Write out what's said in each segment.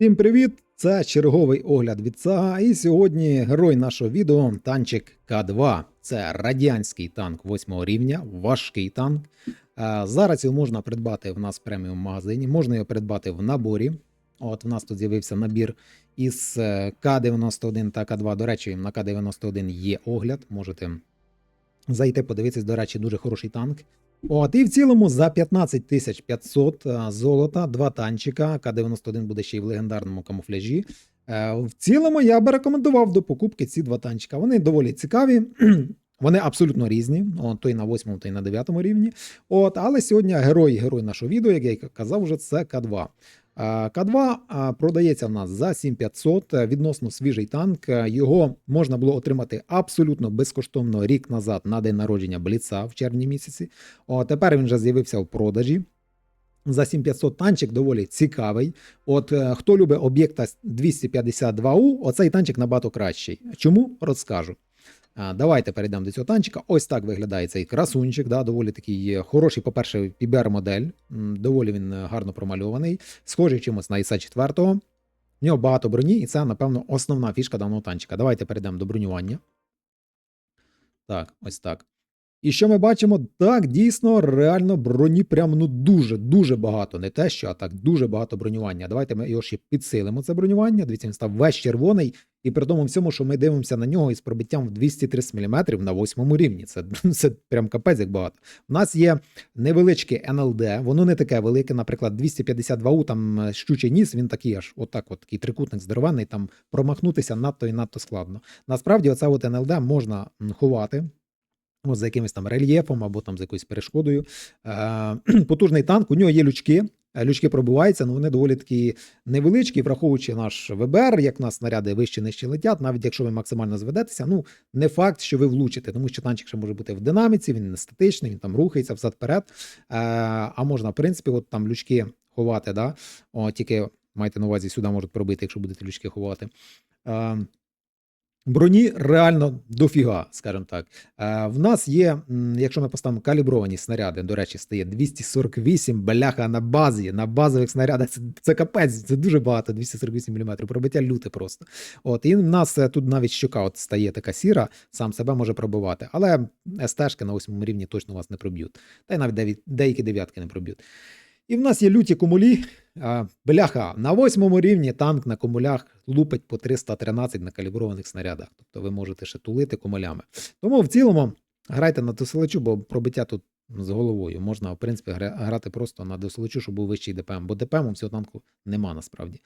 Всім привіт! Це черговий огляд від Сага. І сьогодні герой нашого відео танчик К2. Це радянський танк 8 рівня, важкий танк. Е, Зараз його можна придбати в нас в преміум магазині, можна його придбати в наборі. От в нас тут з'явився набір із е, К91 та К2. До речі, на К91 є огляд. Можете зайти, подивитись, до речі, дуже хороший танк. От, і в цілому за 15 500 е, золота, два танчика. К-91 буде ще й в легендарному камуфляжі. Е, В цілому я би рекомендував до покупки ці два танчика. Вони доволі цікаві. Вони абсолютно різні, От, той на 8, той на 9 рівні. От, але сьогодні герой, герой нашого відео, як я й казав, вже це К2. Е, К2 е, продається в нас за 7500, е, відносно свіжий танк. Його можна було отримати абсолютно безкоштовно рік назад на день народження Бліца в червні місяці. О, тепер він вже з'явився в продажі. За 7500 танчик доволі цікавий. От хто любить об'єкта 252У, оцей танчик набагато кращий. Чому розкажу. Давайте перейдемо до цього танчика. Ось так виглядає цей красунчик. Да, доволі такий хороший, по-перше, PBR-модель. Доволі він е, гарно промальований. Схожий чимось на іса 4 В нього багато броні, і це, напевно, основна фішка даного танчика. Давайте перейдемо до бронювання. Так, ось так. І що ми бачимо? Так, дійсно, реально броні прям ну дуже, дуже багато. Не те, що, а так дуже багато бронювання. Давайте ми його ще підсилимо, це бронювання. Дивіться, він став весь червоний. І при тому всьому, що ми дивимося на нього із пробиттям в 230 мм на восьмому рівні. Це, це прям капець як багато. У нас є невеличке НЛД, воно не таке велике, наприклад, 252У, там е, щучий ніс, він такий аж отак, от такий трикутник здоровенний, там промахнутися надто і надто складно. Насправді, оце от НЛД можна ховати. От за якимось там рельєфом або там за якоюсь перешкодою. Е, потужний танк, у нього є лючки. Е, Лючки пробиваються, але вони доволі такі невеличкі, враховуючи наш ВБР, як у нас снаряди вище нижче летять, навіть якщо ви максимально зведетеся, ну не факт, що ви влучите, тому що танчик ще може бути в динаміці, він не статичний, він там рухається взад-вперед. Е, а можна, в принципі, от там лючки ховати, да? О, тільки майте на увазі, сюди можуть пробити, якщо будете лючки ховати. Броні реально дофіга, скажімо так. Е, в нас є, якщо ми поставимо калібровані снаряди, до речі, стає 248 бляха на базі, на базових снарядах. Це, це капець, це дуже багато, 248 мм. Пробиття люте просто. От, і в нас е, тут навіть щука от стає така сіра, сам себе може пробивати. Але СТ-шки на восьмому рівні точно вас не проб'ють. Та й навіть деякі дев'ятки не проб'ють. І в нас є люті кумулі. Бляха, на восьмому рівні танк на кумулях лупить по 313 на каліброваних снарядах. Тобто ви можете ще тулити кумулями. Тому в цілому грайте на досилачу, бо пробиття тут з головою. Можна, в принципі, грати просто на досилачу, щоб був вищий ДПМ, бо ДПМ у цього танку нема насправді.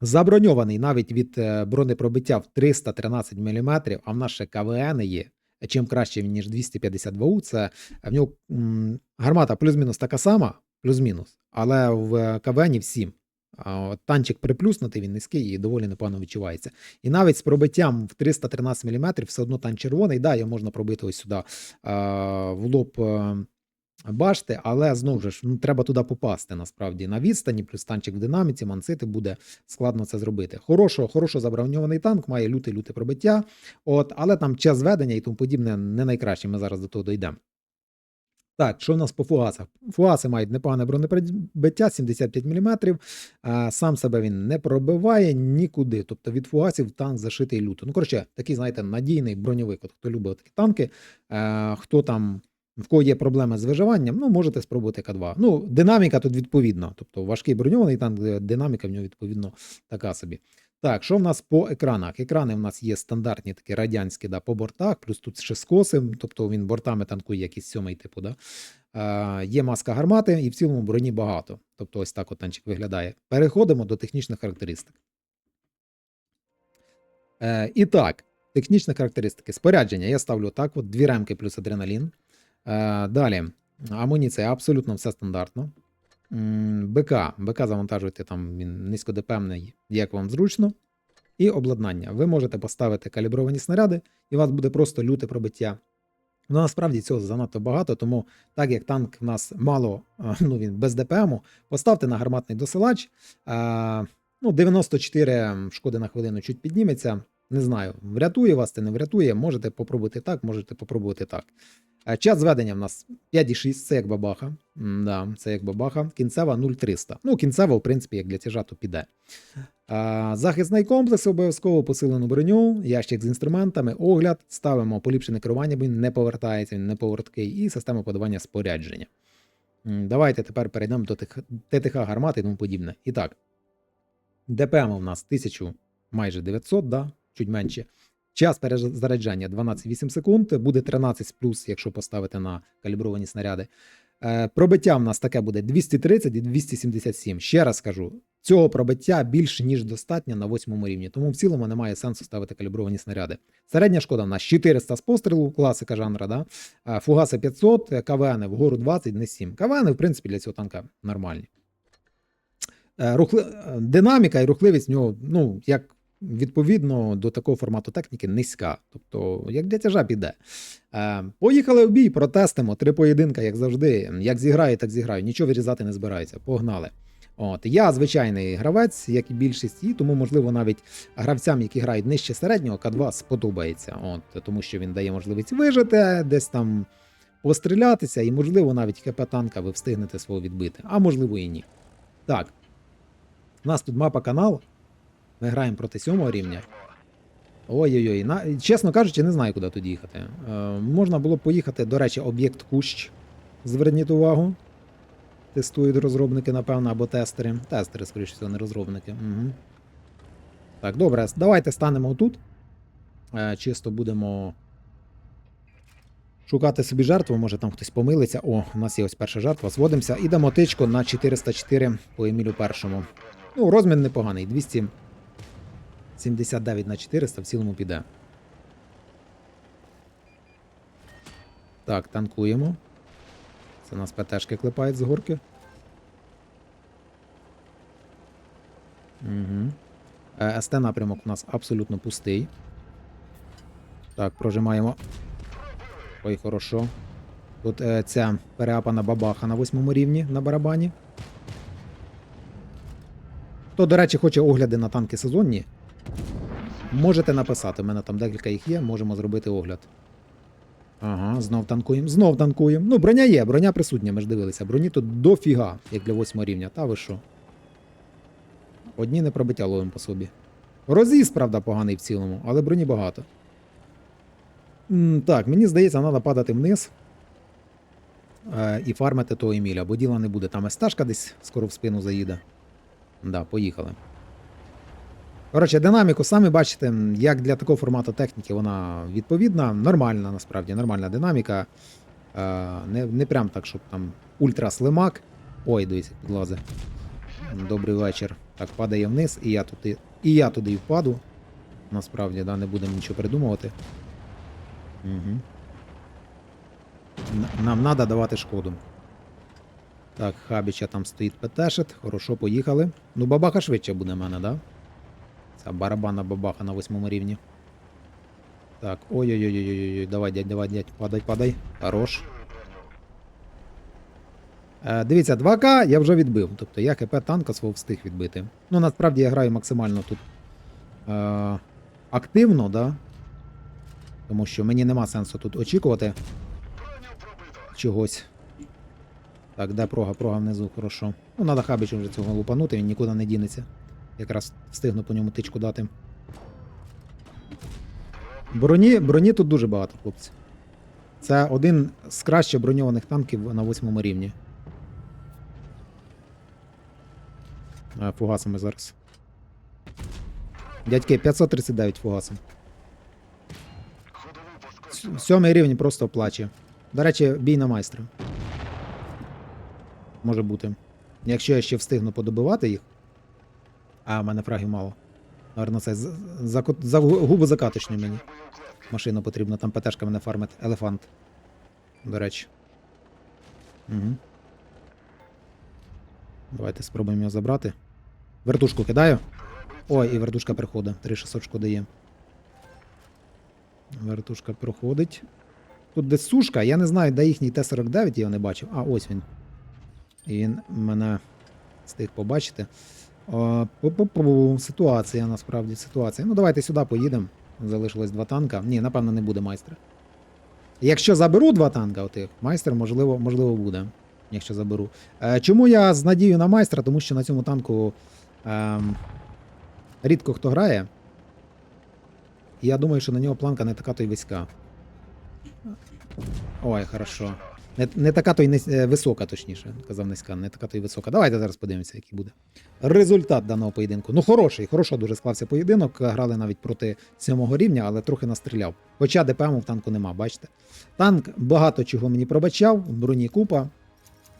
Заброньований навіть від е, бронепробиття в 313 мм, а в нас ще КВН є. Чим краще ніж 252У, це в нього гармата плюс-мінус така сама, плюс-мінус, але в КВНі всім. 7. Танчик приплюснутий, він низький і доволі непогано відчувається. І навіть з пробиттям в 313 мм все одно танк червоний, да, його можна пробити ось сюди в лоб е, башти, але знову ж ну, треба туди попасти насправді на відстані, плюс танчик в динаміці, мансити буде складно це зробити. Хорошо, хорошо заброньований танк, має люте-люте пробиття, от, але там час ведення і тому подібне не найкраще. Ми зараз до того дійдемо. Так, що в нас по фугасах? Фугаси мають непогане бронепробиття, 75 мм. Сам себе він не пробиває нікуди. Тобто від фугасів танк зашитий люто. Ну, коротше, такий, знаєте, надійний броньовик. От, хто любить такі танки, е, хто там. В кого є проблеми з виживанням, ну можете спробувати К2. Ну, динаміка тут відповідно. Тобто важкий броньований танк, динаміка в нього відповідно така собі. Так, що в нас по екранах? Екрани в нас є стандартні такі радянські да, по бортах, плюс тут ще скоси, тобто він бортами танкує якийсь сьомий типу. Да? Е, є маска гармати, і в цілому броні багато. Тобто ось так от танчик виглядає. Переходимо до технічних характеристик. Е, і так, технічні характеристики. Спорядження я ставлю так: от дві ремки плюс адреналін. Е, далі, амуніція абсолютно все стандартно. БК. БК завантажуєте там він низькодепемний, як вам зручно. І обладнання. Ви можете поставити калібровані снаряди, і у вас буде просто люте пробиття. Ну, насправді цього занадто багато, тому так як танк в нас мало, ну він без ДПМу, поставте на гарматний досилач. А, ну, 94 шкоди на хвилину чуть підніметься. Не знаю, врятує вас, це не врятує. Можете попробувати так, можете попробувати так. Е, Час зведення в нас 5,6, це як бабаха. Да, це як бабаха. Кінцева 0,300. Ну, кінцева, в принципі, як для тяжа, то піде. А, захисний комплекс обов'язково посилену броню, ящик з інструментами, огляд, ставимо поліпшене керування, бо він не повертається, він не повороткий, і систему подавання спорядження. Давайте тепер перейдемо до ТТХ гармат і тому подібне. І так, ДПМ у нас 1000 майже 900, да? чуть менше. Час перезаряджання 12,8 секунд, буде 13 плюс, якщо поставити на калібровані снаряди. Е, пробиття в нас таке буде 230 і 277. Ще раз кажу, цього пробиття більше, ніж достатньо на восьмому рівні, тому в цілому немає сенсу ставити калібровані снаряди. Середня шкода в нас 400 з пострілу, класика жанра, да? Е, фугаси 500, е, КВН вгору 20, не 7. КВН, в принципі, для цього танка нормальні. Е, Рухли... Динаміка і рухливість в нього, ну, як відповідно до такого формату техніки, низька. Тобто, як для тяжа піде. Е, Поїхали в бій, протестимо. Три поєдинка, як завжди. Як зіграю, так зіграю. Нічого вирізати не збираюся. Погнали. От я звичайний гравець, як і більшість, і тому, можливо, навіть гравцям, які грають нижче середнього, К2 сподобається. От тому, що він дає можливість вижити, десь там пострілятися, і, можливо, навіть ХП танка ви встигнете свого відбити, а можливо і ні. Так. У нас тут мапа канал. Ми граємо проти сьомого рівня. Ой-ой-ой, на... чесно кажучи, не знаю, куди тут їхати. Е, можна було б поїхати, до речі, об'єкт кущ. Зверніть увагу. Тестують розробники, напевно, або тестери. Тестери, скоріше всього, не розробники. Угу. Так, добре, давайте станемо тут. Е, чисто будемо шукати собі жертву, може там хтось помилиться. О, у нас є ось перша жертва. Зводимося і дамо тичку на 404 по Емілю першому. Ну, розмін непоганий. 279 на 400 в цілому піде. Так, танкуємо. Це нас ПТшки клепають з горки. Угу. СТ напрямок у нас абсолютно пустий. Так, прожимаємо. Ой, хорошо. Тут е, ця переапана бабаха на восьмому рівні на барабані. Хто, до речі, хоче огляди на танки сезонні, можете написати. У мене там декілька їх є, можемо зробити огляд. Ага, знов танкуємо, знов танкуємо. Ну, броня є, броня присутня, ми ж дивилися. Броні тут дофіга, як для восьмого рівня. Та ви що? Одні не пробиття ловимо по собі. Роз'їзд, правда, поганий в цілому, але броні багато. М, Так, мені здається, треба падати вниз е, і фармити того Еміля, бо діла не буде. Там есташка десь скоро в спину заїде. Да, поїхали. Коротше, динаміку самі бачите, як для такого формату техніки вона відповідна, нормальна, насправді, нормальна динаміка. Е, не, не прям так, щоб там ультра слимак. Ой, дивіться, підлазе. Добрий вечір. Так, падає вниз, і я туди, і я туди і впаду. Насправді, да, не будемо нічого придумувати. Угу. Нам треба давати шкоду. Так, Хабіча там стоїть ПТшит. Хорошо, поїхали. Ну, бабаха швидше буде в мене, да? Ця барабана бабаха на восьмому рівні. Так, ой-ой-ой-ой-ой, давай, дядь, давай, дядь, падай, падай. Хорош. Е, дивіться, 2К я вже відбив. Тобто я КП танка свого встиг відбити. Ну, насправді я граю максимально тут е, активно, да? Тому що мені нема сенсу тут очікувати чогось. Так, де прога, прога внизу, хорошо. Ну, треба хабічу вже цього лупанути, він нікуди не дінеться. Якраз встигну по ньому тичку дати. Броні, броні тут дуже багато, хлопці. Це один з краще броньованих танків на восьмому рівні. Фугасами зараз. Дядьки, 539 фугасом. Сьомий рівень просто плаче. До речі, бій на майстра. Може бути. Якщо я ще встигну подобивати їх. А, в мене фрагів мало. Наверно, це за, за, за закаточні мені. Машину потрібно, там ПТшка мене фармить. Елефант. До речі. Угу. Давайте спробуємо його забрати. Вертушку кидаю. Ой, і вертушка приходить. 3600 шкоди є. Вертушка проходить. Тут десь сушка, я не знаю, де їхній Т-49, я його не бачив. А, ось він. І він мене встиг побачити. Ситуація насправді ситуація. Ну, давайте сюди поїдемо. Залишилось два танка. Ні, напевно, не буде майстра. Якщо заберу два танка, отих, майстер, можливо, можливо, буде. Якщо заберу. Е, чому я з надією на майстра? Тому що на цьому танку ем, рідко хто грає. Я думаю, що на нього планка не така то й виська. Ой, хорошо. Не, не така то й низь- е, висока, точніше, казав низька, не така то й висока. Давайте зараз подивимося, який буде. Результат даного поєдинку. Ну, хороший, хорошо дуже склався поєдинок. Грали навіть проти сьомого рівня, але трохи настріляв. Хоча ДПМу в танку нема, бачите. Танк багато чого мені пробачав, броні купа.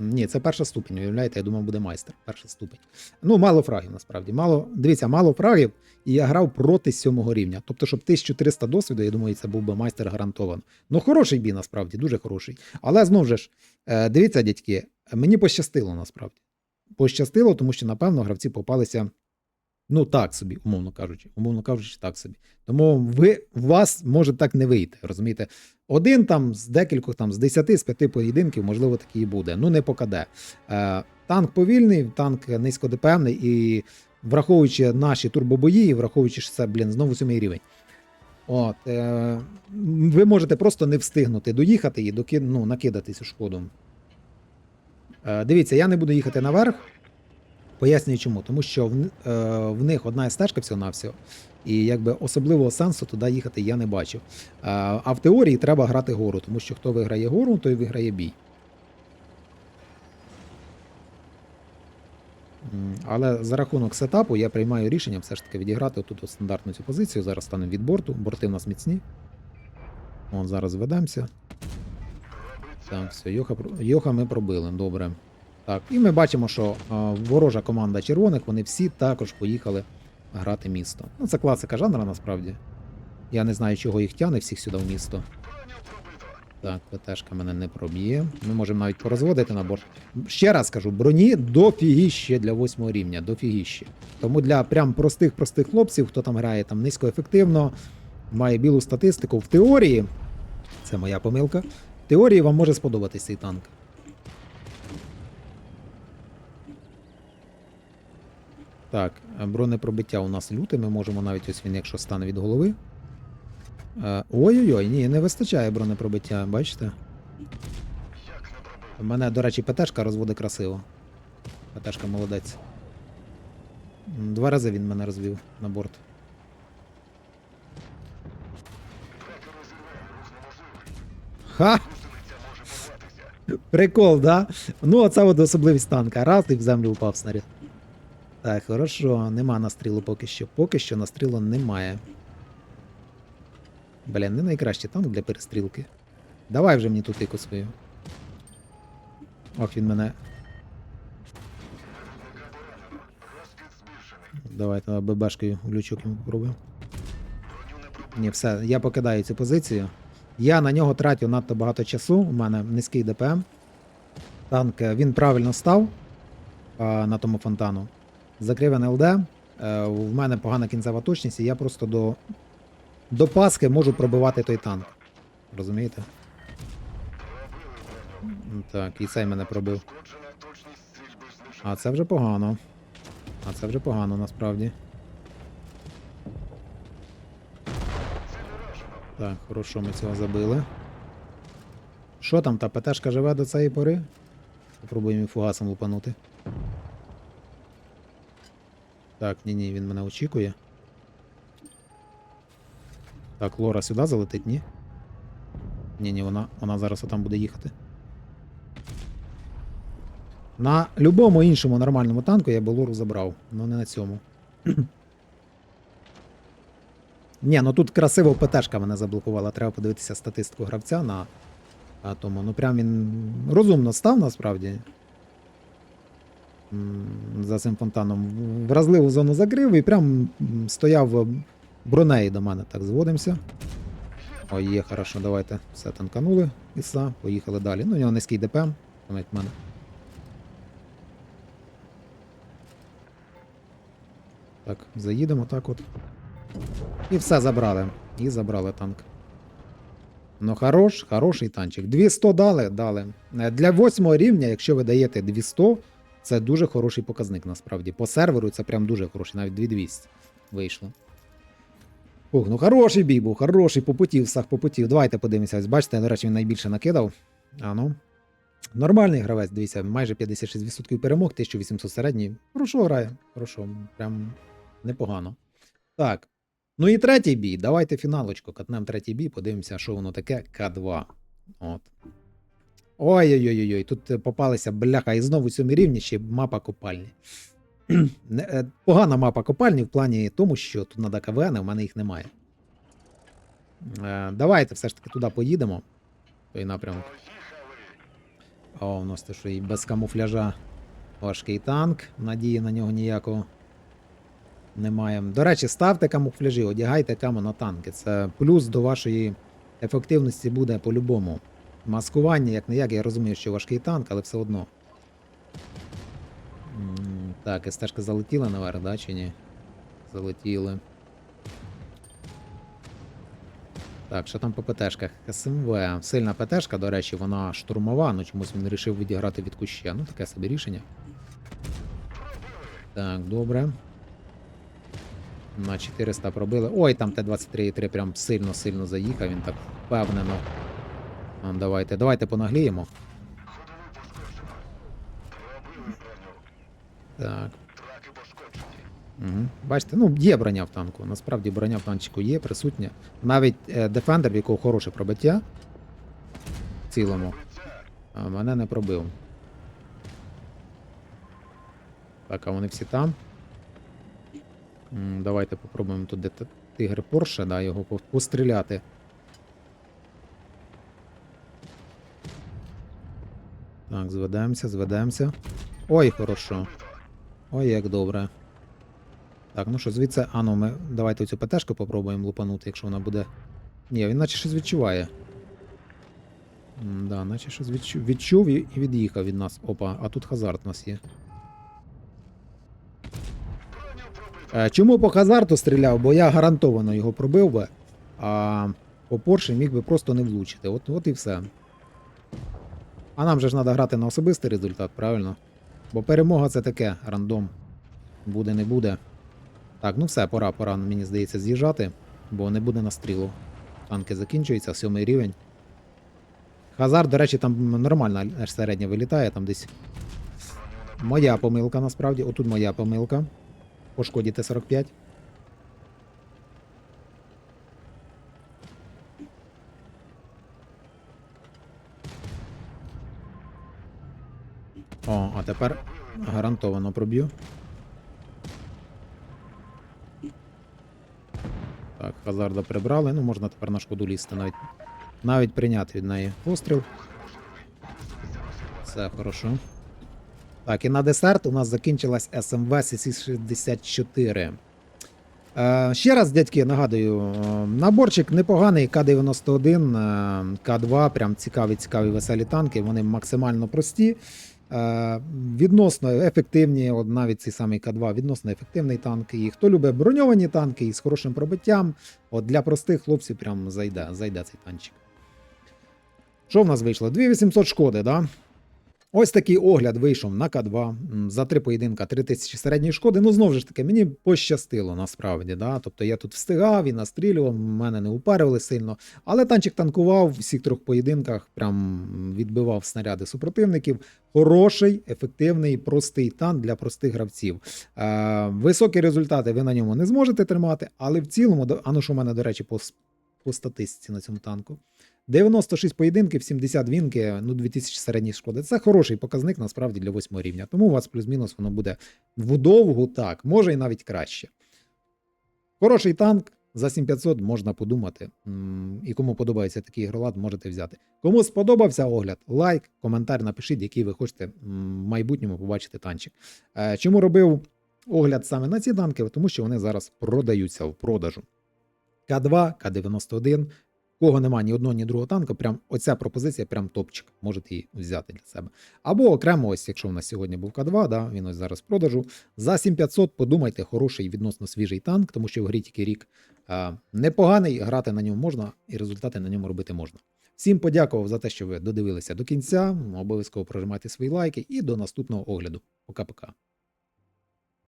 Ні, це перша ступінь, уявляєте, я думав, буде майстер. Перша ступінь. Ну, мало фрагів насправді. Мало, дивіться, мало фрагів, і я грав проти сьомого рівня. Тобто, щоб 1300 досвіду, я думаю, це був би майстер гарантовано. Ну, хороший бій, насправді, дуже хороший. Але знову ж, е, дивіться, дядьки, мені пощастило насправді. Пощастило, тому що, напевно, гравці попалися. Ну, так собі, умовно кажучи, умовно кажучи, так собі. Тому ви, у вас може так не вийти, розумієте? Один там з декількох, там з 10, з 5 поєдинків, можливо, такий і буде. Ну, не покаде. Е, танк повільний, танк низькодепемний, і враховуючи наші турбобої, і враховуючи, що це, блін, знову сьомий рівень. От, е, ви можете просто не встигнути доїхати і доки, ну, накидати цю шкоду. Е, дивіться, я не буду їхати наверх. Пояснюю чому. Тому що в, е, в них одна стежка всього-навсього, і якби особливого сенсу туди їхати я не бачив. Е, а в теорії треба грати гору, тому що хто виграє гору, той виграє бій. Але за рахунок сетапу я приймаю рішення все ж таки відіграти тут стандартну цю позицію. Зараз станемо від борту. Борти в нас міцні. От зараз ведемося. Так, все, Йоха, Йоха ми пробили. Добре. Так, і ми бачимо, що а, ворожа команда червоних, вони всі також поїхали грати місто. Ну, це класика жанра насправді. Я не знаю, чого їх тягне всіх сюди в місто. Так, ПТшка мене не проб'є. Ми можемо навіть порозводити на борт. Ще раз кажу, броні дофігіще для восьмого рівня, дофігіще. Тому для прям простих-простих хлопців, хто там грає там низькоефективно, має білу статистику. В теорії, це моя помилка. В теорії вам може сподобатись цей танк. Так, е, бронепробиття у нас люте, ми можемо навіть ось він, якщо стане від голови. Е, Ой-ой-ой, ні, не вистачає бронепробиття, бачите? Мене, до речі, ПТшка розводить красиво. ПТшка молодець. Два рази він мене розвів на борт. Ха! Прикол, да? Ну, оце от особливість танка. Раз і в землю упав снаряд. Так, хорошо, нема настрілу поки що. Поки що настрілу немає. Блін, не найкращий танк для перестрілки. Давай вже мені ту тику свою. Ох, він мене. Давайте ББшкою в йому попробуємо. Ні, все, я покидаю цю позицію. Я на нього тратю надто багато часу. У мене низький ДПМ. Танк е, він правильно став а, на тому фонтану. Закрив НЛД. Е, в мене погана кінцева точність, і я просто до, до Пасхи можу пробивати той танк. Розумієте? Так, і цей мене пробив. А це вже погано. А це вже погано насправді. Так, хорошо, ми цього забили. Що там, та ПТшка живе до цієї пори? Попробуємо фугасом лупанути. Так, ні-ні, він мене очікує. Так, Лора сюди залетить, ні? Ні-ні, вона, вона зараз отам буде їхати. На любому іншому нормальному танку я би Лору забрав, але не на цьому. Ні, ну тут красиво ПТшка мене заблокувала. Треба подивитися статистику гравця на а, тому. Ну прям він розумно став насправді. За цим фонтаном. Вразливу зону закрив і прям стояв м, бронеї до мене. Так, зводимося. Ой, є, хорошо, давайте. Все танканули. Іса, поїхали далі. Ну, у нього низький ДПМ, навіть мене. Так, заїдемо так от. І все забрали. І забрали танк. Ну, хорош, хороший танчик. 200 дали, дали. Е, Для восьмого рівня, якщо ви даєте 200, це дуже хороший показник насправді. По серверу це прям дуже хороший, навіть 2200 вийшло. Ух, ну хороший бій був, хороший, попутів, сах попутів. Давайте подивимося. Ось бачите, до речі, він найбільше накидав. А ну. Нормальний гравець, дивіться, майже 56% перемог, 1800 середній. Хорошо грає, хорошо, прям непогано. Так. Ну і третій бій. Давайте фіналочку. Катнем третій бій, подивимося, що воно таке. К2. От. Ой-ой-ой, тут е, попалися бляха, і знову сьомий рівні ще мапа копальні. Е, Погана мапа копальні в плані тому, що тут треба КВН, а в мене їх немає. Е, Давайте все ж таки туди поїдемо. Той напрямок. О, у нас те, що і без камуфляжа важкий танк. Надії на нього ніякого немає. До речі, ставте камуфляжі, одягайте каму на танки. Це плюс до вашої ефективності буде по-любому. Маскування, як не як, я розумію, що важкий танк, але все одно. Так, СТ-шка залетіла наверх, да, чи ні? Залетіли. Так, що там по ПТшках? СМВ. Сильна ПТшка, до речі, вона штурмова, ну чомусь він вирішив відіграти від куща. Ну, таке собі рішення. Так, добре. На 400 пробили. Ой, там Т-23,3 прям сильно-сильно заїхав, він так впевнено. Давайте, давайте понагліємо. Так. Угу. Бачите, ну є броня в танку. Насправді броня в танчику є, присутня. Навіть е, Defender, в якого хороше пробиття в цілому, а, мене не пробив. Так, а вони всі там. М, Давайте попробуємо тут де тигр Порше, да, його постріляти. Так, зведемося, зведемося. Ой, хорошо. Ой, як добре. Так, ну що, звідси. А ну, ми давайте цю ПТшку попробуємо лупанути, якщо вона буде. Ні, він наче щось відчуває. М, Да, наче щось відчув, відчув і від'їхав від нас. Опа, а тут хазарт у нас є. Е, Чому по хазарту стріляв? Бо я гарантовано його пробив би, а по Порше міг би просто не влучити. От, от і все. А нам же ж треба грати на особистий результат, правильно? Бо перемога це таке, рандом. Буде, не буде. Так, ну все, пора, пора, мені здається, з'їжджати, бо не буде настрілу. Танки закінчуються, сьомий рівень. Хазар, до речі, там нормально аж середня вилітає, там десь. Моя помилка насправді. Отут моя помилка. По шкоді Т-45. О, а тепер гарантовано проб'ю. Так, Хазарда прибрали. Ну, можна тепер на шкоду лізти навіть. Навіть прийняти від неї постріл. Все хорошо. Так, і на десерт у нас закінчилась СМВ CC64. Е, ще раз, дядьки, нагадую, е, наборчик непоганий К-91, е, К2, прям цікаві, цікаві веселі танки. Вони максимально прості. Е, відносно ефективні, от навіть цей самий К2 відносно ефективний танк. І хто любить броньовані танки із хорошим пробиттям, от для простих хлопців прям зайде, зайде цей танчик. Що в нас вийшло? 2800 шкоди, да? Ось такий огляд вийшов на К2. За три поєдинка 3000 середньої шкоди. Ну, знову ж таки, мені пощастило насправді. Да? Тобто я тут встигав і настрілював, мене не упарювали сильно. Але танчик танкував в всіх трьох поєдинках, прям відбивав снаряди супротивників. Хороший, ефективний, простий танк для простих гравців. Е, високі результати ви на ньому не зможете тримати, але в цілому, до- а ну що в мене, до речі, по, по статистиці на цьому танку. 96 поєдинків, 70 вінки, ну 2000 середніх шкоди. Це хороший показник насправді для 8 рівня. Тому у вас плюс-мінус воно буде вдовгу так, може і навіть краще. Хороший танк. За 7500 можна подумати. І кому подобається такий ігролад, можете взяти. Кому сподобався огляд, лайк, коментар напишіть, який ви хочете в майбутньому побачити танчик. Е, Чому робив огляд саме на ці танки? Тому що вони зараз продаються в продажу. К2, К91. Кого немає ні одного, ні другого танка, прям оця пропозиція, прям топчик. Можете її взяти для себе. Або окремо, ось, якщо в нас сьогодні був К2, да, він ось зараз в продажу. За 7500 подумайте, хороший відносно свіжий танк, тому що в грі тільки рік а, непоганий, грати на ньому можна і результати на ньому робити можна. Всім подякував за те, що ви додивилися до кінця. Обов'язково прожимайте свої лайки і до наступного огляду. Пока-пока.